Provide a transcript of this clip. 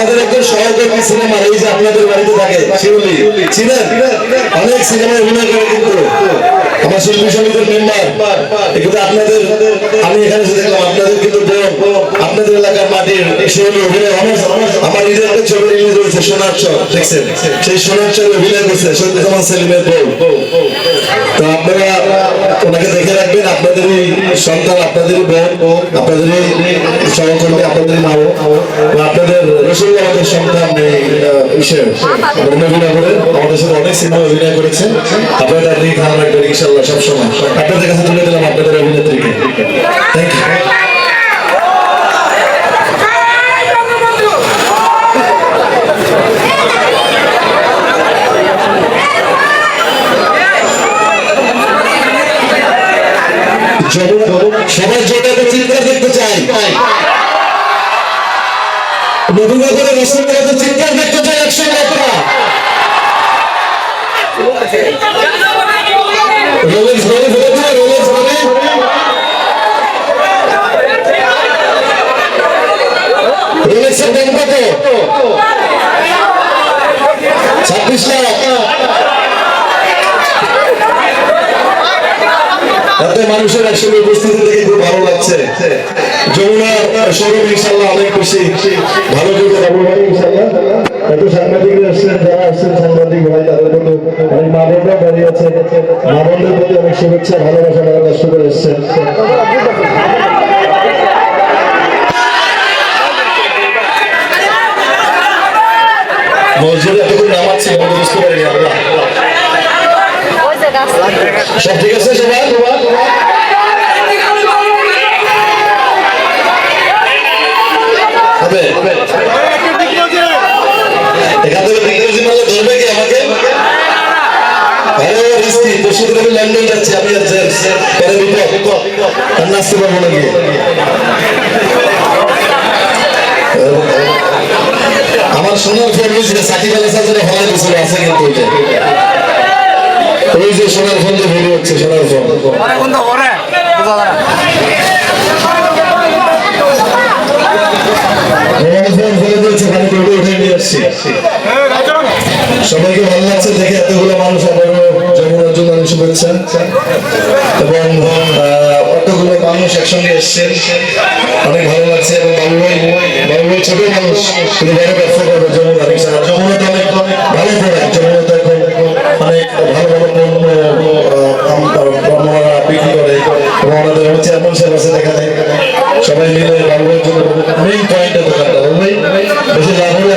আপনাদের একজন সহযোগী সিনেমা এই যে আপনাদের বাড়িতে থাকে শিউলি। চিনেন? অনেক সিনেমায় অভিনয় করে কিন্তু। আমার শিল্পী সমিতির মেম্বার। কিন্তু আপনাদের আমি এখানে এসে দেখলাম আপনাদের কিন্তু আপনাদের এলাকার মাটির শিউলি অভিনয় অনেক আমার নিজের একটা ছবি রিলিজ হয়েছে সোনার চর দেখছেন? সেই সোনার চর অভিনয় করছে সত্যি সেলিমের বউ। তো আপনারা ওনাকে দেখে রাখবেন, আপনাদেরই সন্তান, আপনাদেরই বোন, আপনাদেরই সহকর্মী আপনাদের মা আপনাদের রসুল আমাদের সন্তান অভিনয় করে আমাদের সাথে অনেক সিনেমা অভিনয় করেছে আপনারা তার দিকে রাখবেন ইনশাল্লাহ সবসময়। আপনাদের কাছে তুলে দিলাম আপনাদের অভিনেত্রীকে। থ্যাংক ইউ জন্য একটা চিৎকার দেখতে চাই। নবীনগরের কাছে চিৎকার দেখতে চাই। তাতে মানুষের একসঙ্গে উপস্থিতি দেখে খুব ভালো লাগছে। যমুনার শোরুম ইনশাল্লাহ অনেক খুশি ভালো করে যাব ভাই ইনশাল্লাহ এত সাংবাদিকরা এসছেন যারা আসছেন সাংবাদিক ভাই তাদের মতো অনেক মা বোনরা দাঁড়িয়ে আছে। মা বোনদের প্রতি অনেক শুভেচ্ছা ভালোবাসা তারা কষ্ট করে এসছেন। মসজিদে এতক্ষণ নামাচ্ছি বুঝতে পারিনি আমরা। সব ঠিক আছে সবাই? এখান থেকে বিক্রমজি মালে ধরবে কি আমাকে? না আমার সোনার ফোন হয়েছিল সাকিব আল হাসান হলে আছে কিন্তু ওই যে সোনার ফোন যে ভেবে হচ্ছে সোনার ফোন সবাইকে ভালো লাগছে দেখে এতগুলো মানুষ যমুনার জন্য অনেক শুভেচ্ছা এবং আহ, অতগুলো মানুষ একসঙ্গে এসছেন অনেক ভালো লাগছে এবং বাবু ভাই বাবু ভাই ছোট মানুষ বড় ব্যবসা করবে যমুনা রিক্সা Thank you.